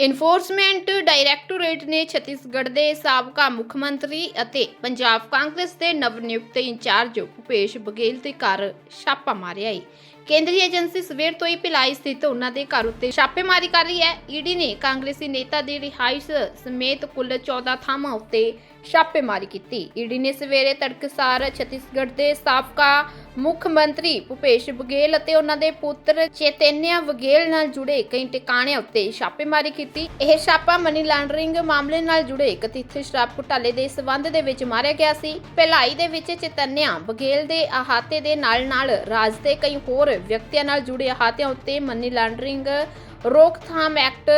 Enforcement directorate ਨੇ ਛੱਤੀਸਗੜ੍ਹ ਦੇ ਸਾਬਕਾ ਮੁੱਖ ਮੰਤਰੀ ਅਤੇ ਪੰਜਾਬ ਕਾਂਗਰਸ ਦੇ ਨਵ-ਨਿਯੁਕਤ ਇੰਚਾਰਜ ਭੁਪੇਸ਼ ਬਘੇਲ ਦੇ ਘਰ ਛਾਪਾ ਮਾਰਿਆ ਹੈ ਕੇਂਦਰੀ ਏਜੰਸੀ ਸਵੇਰ ਤੋਂ ਹੀ ਭਿਲਾਈ ਸਥਿਤ ਉਹਨਾਂ ਦੇ ਘਰ ਉੱਤੇ ਛਾਪੇਮਾਰੀ ਕਰ ਰਹੀ ਹੈ। ਈਡੀ ਨੇ ਕਾਂਗਰਸੀ ਨੇਤਾ ਦੀ ਰਿਹਾਇਸ਼ ਸਮੇਤ ਕੁੱਲ 14 ਥਾਵਾਂ ਉੱਤੇ ਛਾਪੇਮਾਰੀ ਕੀਤੀ। ਈਡੀ ਨੇ ਸਵੇਰੇ ਤੜਕਸਾਰ ਛੱਤੀਸਗੜ੍ਹ ਦੇ ਸਾਬਕਾ ਮੁੱਖ ਮੰਤਰੀ ਭੁਪੇਸ਼ ਬਘੇਲ ਅਤੇ ਉਹਨਾਂ ਦੇ ਪੁੱਤਰ ਚੇਤਨਿਆ ਬਘੇਲ ਨਾਲ ਜੁੜੇ ਕਈ ਟਿਕਾਣਿਆਂ ਉੱਤੇ ਛਾਪੇਮਾਰੀ ਕੀਤੀ। ਇਹ ਛਾਪਾ ਮਨੀ ਲਾਂਡਰਿੰਗ ਮਾਮਲੇ ਨਾਲ ਜੁੜੇ ਕਥਿਤ ਸ਼ਰਾਬ ਘੁਟਾਲੇ ਦੇ ਸਬੰਧ ਦੇ ਵਿੱਚ ਮਾਰਿਆ ਗਿਆ ਸੀ। ਭਿਲਾਈ ਦੇ ਵਿੱਚ ਚੇਤਨਿਆ ਬਘੇਲ ਦੇ ਅਹਾਤੇ ਦੇ ਨਾਲ-ਨਾਲ ਰਾਜ ਦੇ ਕਈ ਹੋਰ ਵਿਅਕਤੀਆਂ ਨਾਲ ਜੁੜੇ ਅਹਾਤਿਆਂ ਉੱਤੇ ਮਨੀ ਲਾਂਡਰਿੰਗ ਰੋਕਥਾਮ ਐਕਟ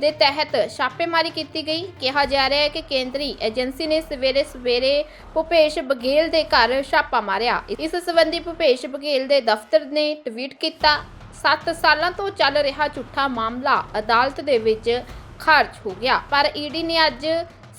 ਦੇ ਤਹਿਤ ਛਾਪੇਮਾਰੀ ਕੀਤੀ ਗਈ। ਕਿਹਾ ਜਾ ਰਿਹਾ ਹੈ ਕਿ ਕੇਂਦਰੀ ਏਜੰਸੀ ਨੇ ਸਵੇਰੇ ਸਵੇਰੇ ਭੁਪੇਸ਼ ਬਘੇਲ ਦੇ ਘਰ ਛਾਪਾ ਮਾਰਿਆ। ਇਸ ਸੰਬੰਧੀ ਭੁਪੇਸ਼ ਬਘੇਲ ਦੇ ਦਫ਼ਤਰ ਨੇ ਟਵੀਟ ਕੀਤਾ 7 ਸਾਲਾਂ ਤੋਂ ਚੱਲ ਰਿਹਾ ਝੂਠਾ ਮਾਮਲਾ ਅਦਾਲਤ ਦੇ ਵਿੱਚ ਖਾਰਜ ਹੋ ਗਿਆ, ਪਰ ਈਡੀ ਨੇ ਅੱਜ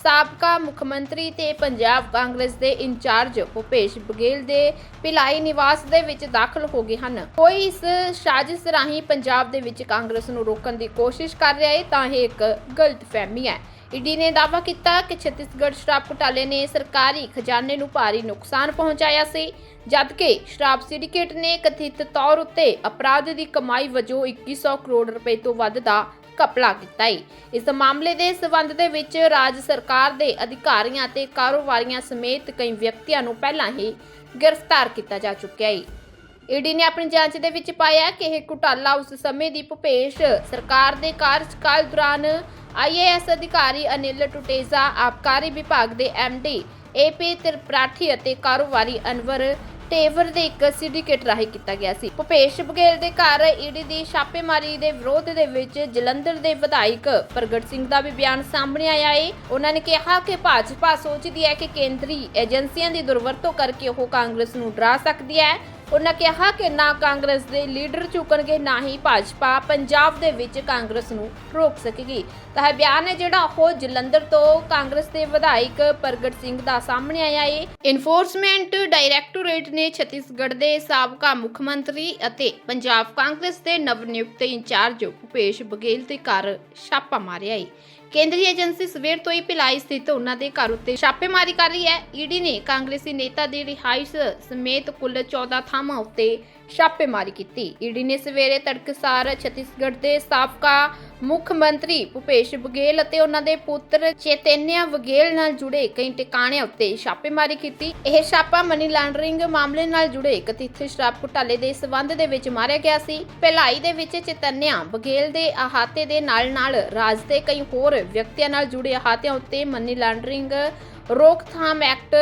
ਸਾਬਕਾ ਮੁੱਖ ਮੰਤਰੀ ਤੇ ਪੰਜਾਬ ਕਾਂਗਰਸ ਦੇ ਇੰਚਾਰਜ ਭੁਪੇਸ਼ ਬਘੇਲ ਦੇ ਭਿਲਾਈ ਨਿਵਾਸ ਦੇ ਵਿੱਚ ਦਾਖਲ ਹੋ ਗਏ ਹਨ। ਕੋਈ ਇਸ ਸਾਜ਼ਿਸ਼ ਰਾਹੀਂ ਪੰਜਾਬ ਦੇ ਵਿੱਚ ਕਾਂਗਰਸ ਨੂੰ ਰੋਕਣ ਦੀ ਕੋਸ਼ਿਸ਼ ਕਰ ਰਿਹਾ ਹੈ ਤਾਂ ਇਹ ਇੱਕ ਗਲਤ ਫਹਿਮੀ ਹੈ। ਈਡੀ ਨੇ ਦਾਅਵਾ ਕੀਤਾ ਕਿ ਛੱਤੀਸਗੜ੍ਹ ਸ਼ਰਾਬ ਘੁਟਾਲੇ ਨੇ ਸਰਕਾਰੀ ਖਜ਼ਾਨੇ ਨੂੰ ਭਾਰੀ ਨੁਕਸਾਨ ਪਹੁੰਚਾਇਆ ਸੀ, ਜਦਕਿ ਸ਼ਰਾਬ ਸਿੰਡੀਕੇਟ ਨੇ ਕਥਿਤ ਤੌਰ ਉੱਤੇ ਅਪਰਾਧ ਦੀ ਕਮਾਈ ਵਜੋਂ 2100 ਕਰੋੜ ਰੁਪਏ ਤੋਂ ਵੱਧ ਦਾ ਘਪਲਾ ਕੀਤਾ ਹੈ ਇਸ ਮਾਮਲੇ ਦੇ ਸਬੰਧ ਦੇ ਵਿੱਚ ਰਾਜ ਸਰਕਾਰ ਦੇ ਅਧਿਕਾਰੀਆਂ ਅਤੇ ਕਾਰੋਬਾਰੀਆਂ ਸਮੇਤ ਕਈ ਵਿਅਕਤੀਆਂ ਨੂੰ ਪਹਿਲਾਂ ਹੀ ਗ੍ਰਿਫਤਾਰ ਕੀਤਾ ਜਾ ਚੁੱਕਿਆ ਹੈ ਈਡੀ ਨੇ ਆਪਣੀ ਜਾਂਚ ਦੇ ਵਿੱਚ ਪਾਇਆ ਕਿ ਇਹ ਘੁਟਾਲਾ ਉਸ ਸਮੇਂ ਦੀ ਭੁਪੇਸ਼ ਸਰਕਾਰ ਦੇ ਕਾਰਜਕਾਲ ਦੌਰਾਨ ਆਈਏਐਸ ਅਧਿਕਾਰੀ ਅਨਿਲ ਟੁਟੇਜਾ, ਆਬਕਾਰੀ ਵਿਭਾਗ ਦੇ ਐਮਡੀ ਏਪੀ ਤ੍ਰਿਪਰਾਠੀ ਅਤੇ ਕਾਰੋਬਾਰੀ ਅਨਵਰ ਟੇਵਰ ਦੇ ਇੱਕ ਸਿੰਡੀਕੇਟ ਰਾਹੀਂ ਕੀਤਾ ਗਿਆ ਸੀ। ਭੁਪੇਸ਼ ਬਘੇਲ ਦੇ ਘਰ ਈਡੀ ਦੀ ਛਾਪੇਮਾਰੀ ਦੇ ਵਿਰੋਧ ਦੇ ਵਿੱਚ ਜਲੰਧਰ ਦੇ ਵਿਧਾਇਕ ਪ੍ਰਗਟ ਸਿੰਘ ਦਾ ਵੀ ਬਿਆਨ ਸਾਹਮਣੇ ਆਇਆ ਏ। ਉਹਨਾਂ ਨੇ ਕਿਹਾ ਕਿ ਭਾਜਪਾ ਸੋਚਦੀ ਹੈ ਕਿ ਕੇਂਦਰੀ ਏਜੰਸੀਆਂ ਦੀ ਦੁਰਵਰਤੋਂ ਕਰਕੇ ਉਹ ਕਾਂਗਰਸ ਨੂੰ ਡਰਾ ਸਕਦੀ ਹੈ। ਉਹਨਾਂ ਕਿਹਾ ਕਿ ਨਾ ਕਾਂਗਰਸ ਦੇ ਲੀਡਰ ਝੁਕਣਗੇ, ਨਾ ਹੀ ਭਾਜਪਾ। ਪੰਜਾਬ ਦੇ ਵਿੱਚ ਕਾਂਗਰਸ ਨੂੰ ਰੋਕ ਸਕੇਗੀ। ਤਾਂ ਇਹ ਬਿਆਨ ਹੈ ਜਿਹੜਾ ਉਹ ਜਲੰਧਰ ਤੋਂ ਕਾਂਗਰਸ ਦੇ ਵਿਧਾਇਕ ਪ੍ਰਗਟ ਸਿੰਘ ਦਾ ਸਾਹਮਣੇ ਆਇਆ ਹੈ ਇਨਫੋਰਸਮੈਂਟ ਡਾਇਰੈਕਟੋਰੇਟ ਨੇ ਛੱਤੀਸਗੜ੍ਹ ਦੇ ਸਾਬਕਾ ਮੁੱਖ ਮੰਤਰੀ ਅਤੇ ਪੰਜਾਬ ਕਾਂਗਰਸ ਦੇ ਨਵ-ਨਿਯੁਕਤ ਇੰਚਾਰਜ ਭੁਪੇਸ਼ ਬਘੇਲ ਦੇ ਘਰ ਛਾਪਾ ਮਾਰਿਆ ਏ। ਕੇਂਦਰੀ ਏਜੰਸੀ ਸਵੇਰ ਤੋਂ ਹੀ ਭਿਲਾਈ ਸਥਿਤ ਉਹਨਾਂ ਦੇ ਘਰ ਉੱਤੇ ਛਾਪੇਮਾਰੀ ਕਰ ਰਹੀ ਹੈ। ਈਡੀ ਨੇ ਕਾਂਗਰਸੀ ਨੇਤਾ ਦੀ ਰਿਹਾਇਸ਼ ਸਮੇਤ ਕੁੱਲ 14 ਥਾਵਾਂ ਉੱਤੇ ਛਾਪੇਮਾਰੀ ਕੀਤੀ। ਈਡੀ ਨੇ ਸਵੇਰੇ ਤੜਕਸਾਰ ਛੱਤੀਸਗੜ੍ਹ ਦੇ ਸਾਬਕਾ ਮੁੱਖ ਮੰਤਰੀ ਭੁਪੇਸ਼ ਬਘੇਲ ਅਤੇ ਉਹਨਾਂ ਦੇ ਪੁੱਤਰ ਚੇਤਨਿਆ ਬਘੇਲ ਨਾਲ ਜੁੜੇ ਕਈ ਟਿਕਾਣਿਆਂ ਉੱਤੇ ਛਾਪੇਮਾਰੀ ਕੀਤੀ। ਇਹ ਛਾਪਾ ਮਨੀ ਲਾਂਡਰਿੰਗ ਮਾਮਲੇ ਨਾਲ ਜੁੜੇ ਕਥਿਤ ਸ਼ਰਾਬ ਘੁਟਾਲੇ ਦੇ ਸਬੰਧ ਦੇ ਵਿੱਚ ਮਾਰਿਆ ਗਿਆ ਸੀ। ਭਿਲਾਈ ਦੇ ਵਿੱਚ ਚੇਤਨਿਆ ਬਘੇਲ ਦੇ ਅਹਾਤੇ ਦੇ ਨਾਲ-ਨਾਲ ਰਾਜ ਦੇ ਕਈ ਹੋਰ ਵਿਅਕਤੀਆਂ ਨਾਲ ਜੁੜੇ ਅਹਾਤਿਆਂ ਉੱਤੇ ਮਨੀ ਲਾਂਡਰਿੰਗ ਰੋਕਥਾਮ ਐਕਟ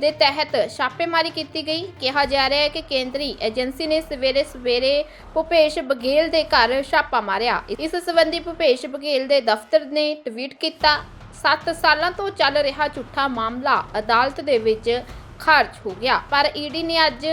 ਦੇ ਤਹਿਤ ਛਾਪੇਮਾਰੀ ਕੀਤੀ ਗਈ। ਕਿਹਾ ਜਾ ਰਿਹਾ ਹੈ ਕਿ ਕੇਂਦਰੀ ਏਜੰਸੀ ਨੇ ਸਵੇਰੇ ਸਵੇਰੇ ਭੁਪੇਸ਼ ਬਘੇਲ ਦੇ ਘਰ ਛਾਪਾ ਮਾਰਿਆ। ਇਸ ਸੰਬੰਧੀ ਭੁਪੇਸ਼ ਬਘੇਲ ਦੇ ਦਫ਼ਤਰ ਨੇ ਟਵੀਟ ਕੀਤਾ 7 ਸਾਲਾਂ ਤੋਂ ਚੱਲ ਰਿਹਾ ਝੂਠਾ ਮਾਮਲਾ ਅਦਾਲਤ ਦੇ ਵਿੱਚ ਖਾਰਜ ਹੋ ਗਿਆ, ਪਰ ਈਡੀ ਨੇ ਅੱਜ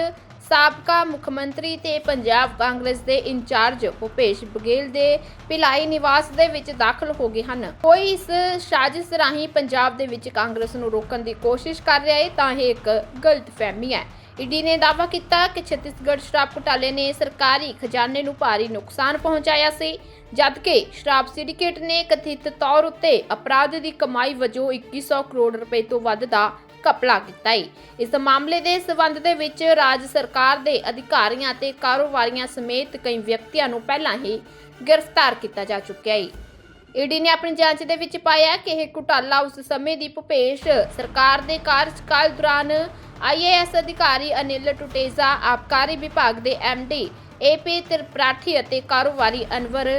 ਸਾਬਕਾ ਮੁੱਖ ਮੰਤਰੀ ਤੇ ਪੰਜਾਬ ਕਾਂਗਰਸ ਦੇ ਇੰਚਾਰਜ ਭੁਪੇਸ਼ ਬਘੇਲ ਦੇ ਭਿਲਾਈ ਨਿਵਾਸ ਦੇ ਵਿੱਚ ਦਾਖਲ ਹੋ ਗਏ ਹਨ। ਕੋਈ ਇਸ ਸਾਜ਼ਿਸ਼ ਰਾਹੀਂ ਪੰਜਾਬ ਦੇ ਵਿੱਚ ਕਾਂਗਰਸ ਨੂੰ ਰੋਕਣ ਦੀ ਕੋਸ਼ਿਸ਼ ਕਰ ਰਿਹਾ ਹੈ, ਤਾਂ ਇਹ ਇੱਕ ਗਲਤ ਹੈ। ਈਡੀ ਨੇ ਦਾਅਵਾ ਕੀਤਾ ਕਿ ਛੱਤੀਸਗੜ੍ਹ ਸ਼ਰਾਬ ਘੁਟਾਲੇ ਨੇ ਸਰਕਾਰੀ ਖਜ਼ਾਨੇ ਨੂੰ ਭਾਰੀ ਨੁਕਸਾਨ ਪਹੁੰਚਾਇਆ ਸੀ, ਜਦਕਿ ਸ਼ਰਾਬ ਸਿੰਡੀਕੇਟ ਨੇ ਕਥਿਤ ਤੌਰ ਉੱਤੇ ਅਪਰਾਧ ਦੀ ਕਮਾਈ ਵਜੋਂ 2100 ਕਰੋੜ ਰੁਪਏ ਤੋਂ ਵੱਧ ਦਾ ਘਪਲਾ ਕੀਤਾ ਹੈ ਇਸ ਮਾਮਲੇ ਦੇ ਸਬੰਧ ਦੇ ਵਿੱਚ ਰਾਜ ਸਰਕਾਰ ਦੇ ਅਧਿਕਾਰੀਆਂ ਅਤੇ ਕਾਰੋਬਾਰੀਆਂ ਸਮੇਤ ਕਈ ਵਿਅਕਤੀਆਂ ਨੂੰ ਪਹਿਲਾਂ ਹੀ ਗ੍ਰਿਫਤਾਰ ਕੀਤਾ ਜਾ ਚੁੱਕਿਆ ਹੈ ਈਡੀ ਨੇ ਆਪਣੀ ਜਾਂਚ ਦੇ ਵਿੱਚ ਪਾਇਆ ਕਿ ਇਹ ਘੁਟਾਲਾ ਉਸ ਸਮੇਂ ਦੀ ਭੁਪੇਸ਼ ਸਰਕਾਰ ਦੇ ਕਾਰਜਕਾਲ ਦੌਰਾਨ ਆਈਏਐਸ ਅਧਿਕਾਰੀ ਅਨਿਲ ਟੁਟੇਜਾ, ਆਬਕਾਰੀ ਵਿਭਾਗ ਦੇ ਐਮਡੀ ਏਪੀ ਤ੍ਰਿਪਰਾਠੀ ਅਤੇ ਕਾਰੋਬਾਰੀ ਅਨਵਰ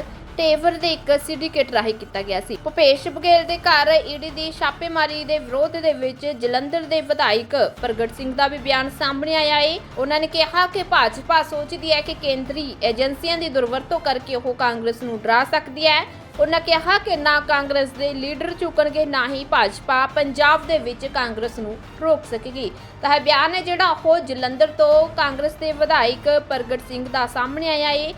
ਟੇਵਰ ਦੇ ਇੱਕ ਸਿੰਡੀਕੇਟ ਰਾਹੀਂ ਕੀਤਾ ਗਿਆ ਸੀ। ਭੁਪੇਸ਼ ਬਘੇਲ ਦੇ ਘਰ ਈਡੀ ਦੀ ਛਾਪੇਮਾਰੀ ਦੇ ਵਿਰੋਧ ਦੇ ਵਿੱਚ ਜਲੰਧਰ ਦੇ ਵਿਧਾਇਕ ਪ੍ਰਗਟ ਸਿੰਘ ਦਾ ਵੀ ਬਿਆਨ ਸਾਹਮਣੇ ਆਇਆ ਹੈ ਉਹਨਾਂ ਨੇ ਕਿਹਾ ਕਿ ਭਾਜਪਾ ਸੋਚਦੀ ਹੈ ਕਿ ਕੇਂਦਰੀ ਏਜੰਸੀਆਂ ਦੀ ਦੁਰਵਰਤੋਂ ਕਰਕੇ ਉਹ ਕਾਂਗਰਸ ਨੂੰ ਡਰਾ ਸਕਦੀ ਹੈ। ਉਹਨਾਂ ਕਿਹਾ ਕਿ ਨਾ ਕਾਂਗਰਸ ਦੇ ਲੀਡਰ ਝੁਕਣਗੇ, ਨਾ ਹੀ ਭਾਜਪਾ ਪੰਜਾਬ ਦੇ ਵਿੱਚ ਕਾਂਗਰਸ ਨੂੰ ਰੋਕ ਸਕੇਗੀ। ਤਾਂ ਇਹ ਬਿਆਨ ਹੈ ਜਿਹੜਾ ਉਹ ਜਲੰਧਰ ਤੋਂ ਕਾਂਗਰਸ ਦੇ ਵਿਧਾਇਕ ਪ੍ਰਗਟ ਸਿੰਘ ਦਾ ਸਾਹਮਣੇ ਆਇਆ ਏ।